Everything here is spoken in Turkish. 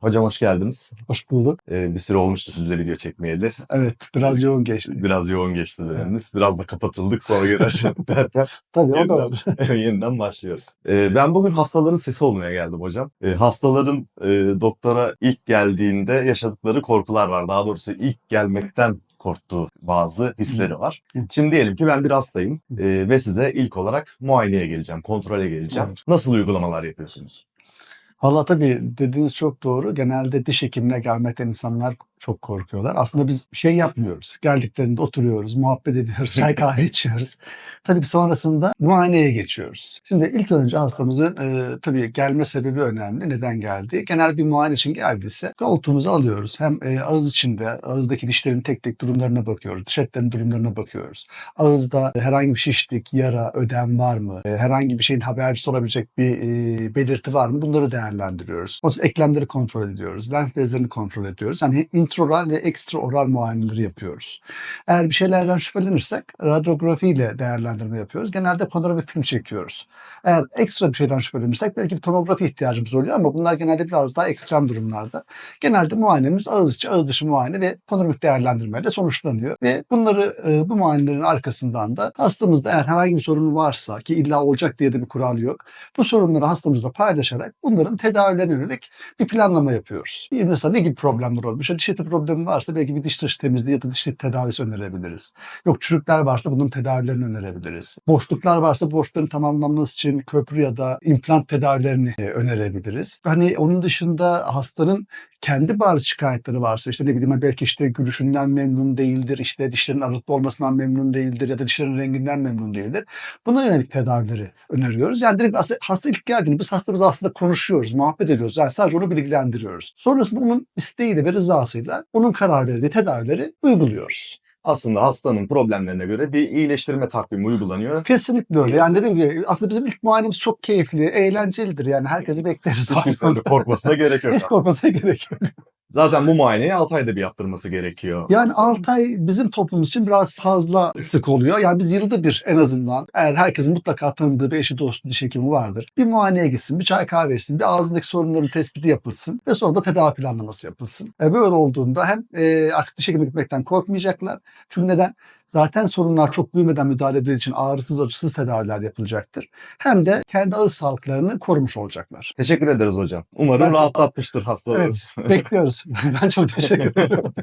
Hocam hoş geldiniz. Hoş bulduk. Ee, bir süre olmuştu sizle video çekmeyeli. Evet, biraz yoğun geçti. Biraz yoğun geçti dönemimiz. Biraz da kapatıldık sonra geri açalım derken Tabii o da var. yeniden başlıyoruz. Ee, ben bugün hastaların sesi olmaya geldim hocam. Ee, hastaların e, doktora ilk geldiğinde yaşadıkları korkular var. Daha doğrusu ilk gelmekten korktuğu bazı hisleri var. Şimdi diyelim ki ben bir hastayım e, ve size ilk olarak muayeneye geleceğim, kontrole geleceğim. Evet. Nasıl uygulamalar yapıyorsunuz? Valla tabii dediğiniz çok doğru. Genelde diş hekimine gelmekten insanlar çok korkuyorlar. Aslında biz şey yapmıyoruz. Geldiklerinde oturuyoruz, muhabbet ediyoruz, çay kahve içiyoruz. Tabii ki sonrasında muayeneye geçiyoruz. Şimdi ilk önce hastamızın e, tabii gelme sebebi önemli. Neden geldi? Genel bir muayene için geldiyse koltuğumuzu alıyoruz. Hem e, ağız içinde, ağızdaki dişlerin tek tek durumlarına bakıyoruz. Diş etlerinin durumlarına bakıyoruz. Ağızda herhangi bir şişlik, yara, ödem var mı? E, herhangi bir şeyin habercisi olabilecek bir e, belirti var mı? Bunları değerlendiriyoruz. Eklemleri kontrol ediyoruz. Lenf bezlerini kontrol ediyoruz. Yani intraoral ve ekstraoral muayeneleri yapıyoruz. Eğer bir şeylerden şüphelenirsek radyografiyle değerlendirme yapıyoruz. Genelde panoramik film çekiyoruz. Eğer ekstra bir şeyden şüphelenirsek belki bir tomografi ihtiyacımız oluyor ama bunlar genelde biraz daha ekstrem durumlarda. Genelde muayenemiz ağız içi, ağız dışı muayene ve panoramik değerlendirmeyle sonuçlanıyor. Ve bunları e, bu muayenelerin arkasından da hastamızda eğer herhangi bir sorun varsa ki illa olacak diye de bir kural yok. Bu sorunları hastamızla paylaşarak bunların tedavilerine yönelik bir planlama yapıyoruz. Mesela ne gibi problemler olmuş? Diş eti problemi varsa belki bir diş dışı temizliği ya da diş tedavisi önerebiliriz. Yok çürükler varsa bunun tedavilerini önerebiliriz. Boşluklar varsa boşlukların tamamlanması için köprü ya da implant tedavilerini e, önerebiliriz. Hani onun dışında hastanın kendi bariz şikayetleri varsa işte ne bileyim belki işte gülüşünden memnun değildir, işte dişlerin aralıklı olmasından memnun değildir ya da dişlerin renginden memnun değildir. Buna yönelik tedavileri öneriyoruz. Yani direkt aslında hasta ilk geldiğinde biz hastamızla aslında konuşuyoruz, muhabbet ediyoruz. Yani sadece onu bilgilendiriyoruz. Sonrasında onun isteğiyle ve rızasıyla onun karar verdiği tedavileri uyguluyoruz. Aslında hastanın problemlerine göre bir iyileştirme takvimi uygulanıyor. Kesinlikle öyle. Yani dediğim gibi aslında bizim ilk muayenemiz çok keyifli, eğlencelidir. Yani herkesi bekleriz. Korkmasına gerek yok Hiç korkmasına gerek yok. Zaten bu muayeneyi 6 ayda bir yaptırması gerekiyor. Yani 6 ay bizim toplumumuz için biraz fazla sık oluyor. Yani biz yılda bir en azından eğer herkesin mutlaka tanıdığı bir eşi dostu diş hekimi vardır. Bir muayeneye gitsin, bir çay kahve içsin, bir ağzındaki sorunların tespiti yapılsın ve sonra da tedavi planlaması yapılsın. E böyle olduğunda hem e, artık diş hekimine gitmekten korkmayacaklar. Çünkü neden? Zaten sorunlar çok büyümeden müdahale edildiği için ağrısız acısız tedaviler yapılacaktır. Hem de kendi ağız sağlıklarını korumuş olacaklar. Teşekkür ederiz hocam. Umarım Ben- rahatlatmıştır hastaları. Evet, bekliyoruz. Ben çok teşekkür ederim.